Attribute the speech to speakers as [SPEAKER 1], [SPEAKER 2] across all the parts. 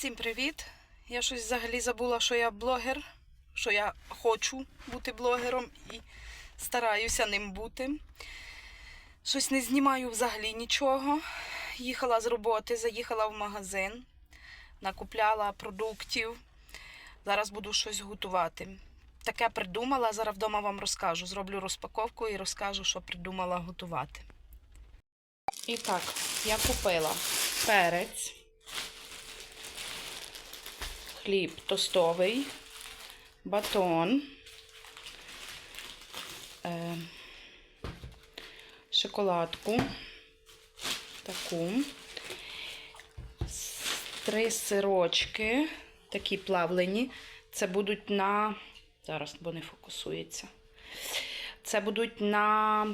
[SPEAKER 1] Всім привіт! Я щось взагалі забула, що я блогер, що я хочу бути блогером і стараюся ним бути. Щось не знімаю взагалі нічого. Їхала з роботи, заїхала в магазин, накупляла продуктів. Зараз буду щось готувати. Таке придумала, зараз вдома вам розкажу. Зроблю розпаковку і розкажу, що придумала готувати. І так, я купила перець хліб тостовий, батон, е, шоколадку, таку, три сирочки, такі плавлені. Це будуть на. Зараз, бо не фокусується. Це будуть на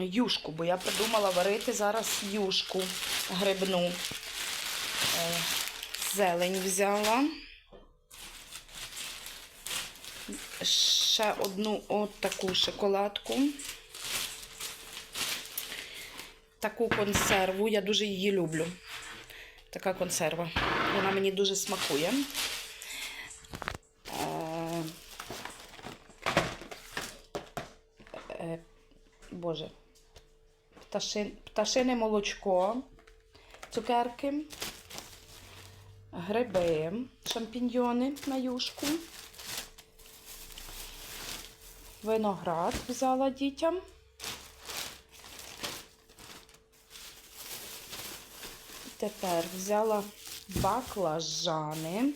[SPEAKER 1] юшку, бо я придумала варити зараз юшку грибну. Зелень взяла. Ще одну от таку шоколадку. Таку консерву. Я дуже її люблю. Така консерва. Вона мені дуже смакує. Е, е, Боже. Пташин, пташине молочко, цукерки гриби, шампіньйони на юшку, виноград взяла дітям. Тепер взяла баклажани.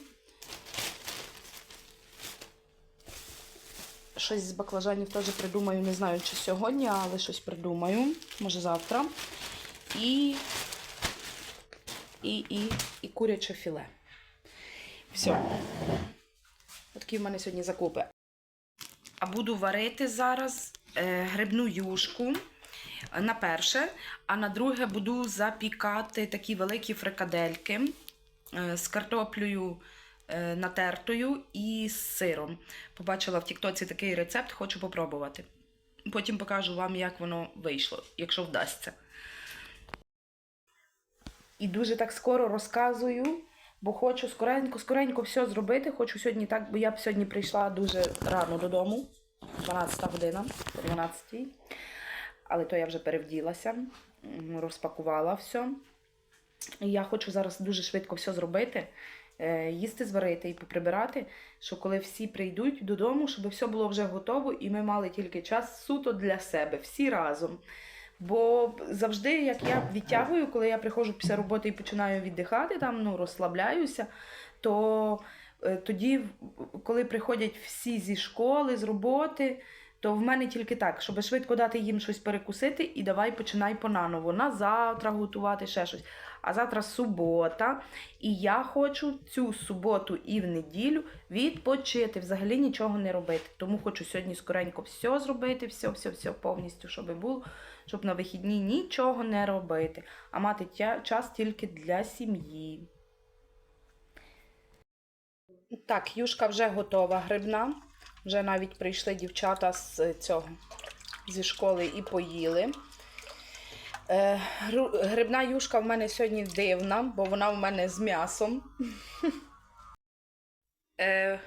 [SPEAKER 1] Щось з баклажанів теж придумаю, не знаю, чи сьогодні, але щось придумаю, може завтра. І і, і, і куряче філе. Все. Такі в мене сьогодні закупи. А буду варити зараз е, грибну юшку на перше, а на друге буду запікати такі великі фрикадельки е, з картоплею е, натертою і з сиром. Побачила в Тіктоці такий рецепт, хочу попробувати. Потім покажу вам, як воно вийшло, якщо вдасться. І дуже так скоро розказую, бо хочу скоренько, скоренько все зробити. Хочу сьогодні так, бо я б сьогодні прийшла дуже рано додому, 12 година, по 12. Але то я вже перевділася, розпакувала все. І я хочу зараз дуже швидко все зробити, е, їсти зварити і поприбирати, що коли всі прийдуть додому, щоб все було вже готово, і ми мали тільки час суто для себе, всі разом. Бо завжди, як я відтягую, коли я приходжу після роботи і починаю віддихати, там, ну, розслабляюся, то е, тоді, коли приходять всі зі школи, з роботи, то в мене тільки так, щоб швидко дати їм щось перекусити, і давай починай понаново. На завтра готувати ще щось. А завтра субота. І я хочу цю суботу і в неділю відпочити, взагалі нічого не робити. Тому хочу сьогодні скоренько все зробити, все, все, все повністю, щоб було, щоб на вихідні нічого не робити, а мати час тільки для сім'ї. Так, юшка вже готова грибна. Вже навіть прийшли дівчата з цього зі школи і поїли. Е, грибна юшка в мене сьогодні дивна, бо вона в мене з м'ясом. Е,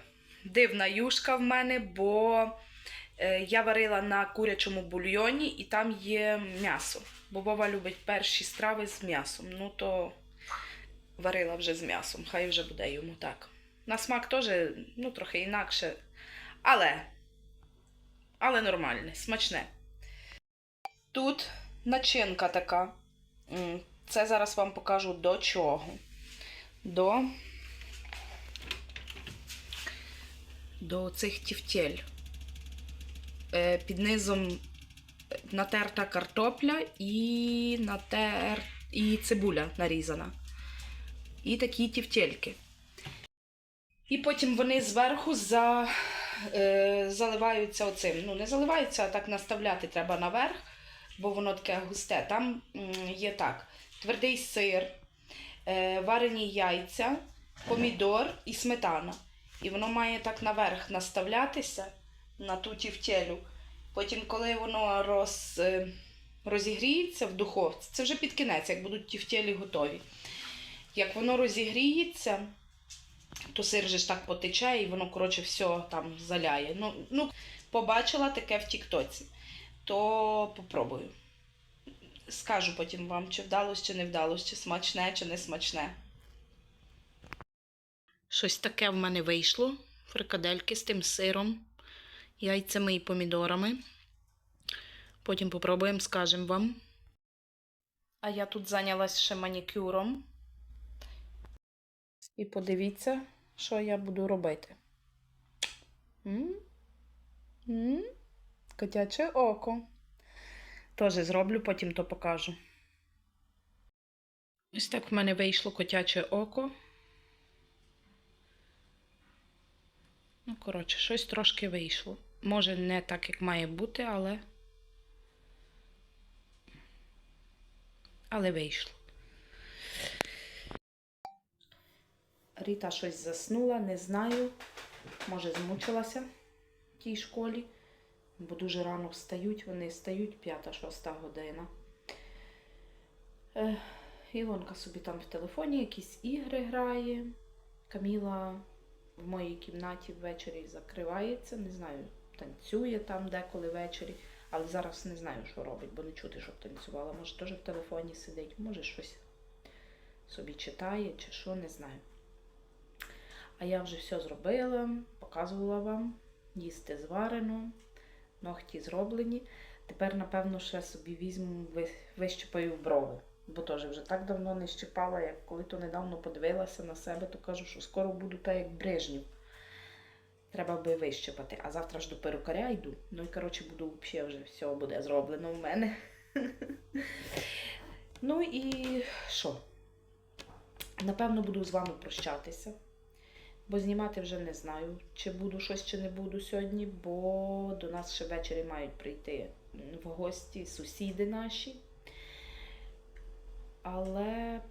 [SPEAKER 1] дивна юшка в мене, бо е, я варила на курячому бульйоні і там є м'ясо. Бо Вова любить перші страви з м'ясом. Ну то варила вже з м'ясом, хай вже буде йому так. На смак теж ну, трохи інакше, але, але нормальне, смачне. Тут начинка така. Це зараз вам покажу до чого. До, до цих тівтєль. Е, Під низом натерта картопля і, натер... і цибуля нарізана. І такі тівтєльки. І потім вони зверху за, е, заливаються оцим. Ну, не заливаються, а так наставляти треба наверх, бо воно таке густе. Там є так: твердий сир, е, варені яйця, помідор і сметана. І воно має так наверх наставлятися на ту тівтєлю. Потім, коли воно роз, е, розігріється в духовці, це вже під кінець, як будуть тівтєлі готові. Як воно розігріється, то сир же ж так потече і воно, коротше, все там заляє. Ну, ну, побачила таке в Тіктоці, то попробую. Скажу потім вам, чи вдалося, чи не вдалося, чи смачне, чи не смачне. Щось таке в мене вийшло. Фрикадельки з тим сиром, яйцями і помідорами. Потім попробуємо, скажемо вам. А я тут зайнялась ще манікюром. І подивіться, що я буду робити. М? М? Котяче око. Теж зроблю, потім то покажу. Ось так в мене вийшло котяче око. Ну, коротше, щось трошки вийшло. Може, не так, як має бути, але. Але вийшло. Ріта щось заснула, не знаю. Може, змучилася в тій школі, бо дуже рано встають, вони встають 5-6 година. Ілонка собі там в телефоні якісь ігри грає. Каміла в моїй кімнаті ввечері закривається, не знаю, танцює там деколи ввечері, але зараз не знаю, що робить, бо не чути, щоб танцювала. Може, теж в телефоні сидить, може щось собі читає чи що, не знаю. А я вже все зробила, показувала вам. Їсти зварено, ногті зроблені. Тепер, напевно, ще собі візьму, ви- вищипаю брови. Бо теж вже так давно не щипала, як коли то недавно подивилася на себе, то кажу, що скоро буду так, як Брежнів. Треба би вищипати. А завтра ж до перукаря йду. Ну і коротше буду взагалі вже все буде зроблено в мене. Ну і що? Напевно, буду з вами прощатися. Бо знімати вже не знаю, чи буду щось, чи не буду сьогодні, бо до нас ще ввечері мають прийти в гості сусіди наші. Але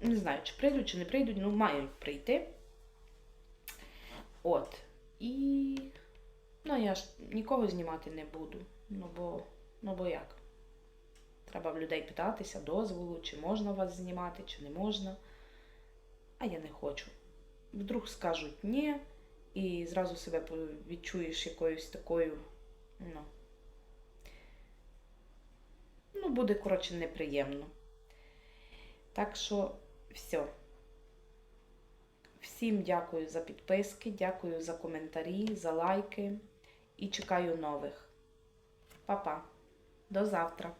[SPEAKER 1] не знаю, чи прийдуть, чи не прийдуть, ну мають прийти. От. І ну, я ж нікого знімати не буду. Ну бо, ну бо як? Треба в людей питатися дозволу, чи можна вас знімати, чи не можна. А я не хочу. Вдруг скажуть ні, і зразу себе відчуєш якоюсь такою, ну. Ну, буде, коротше, неприємно. Так що, все. Всім дякую за підписки, дякую за коментарі, за лайки і чекаю нових. Па-па. До завтра.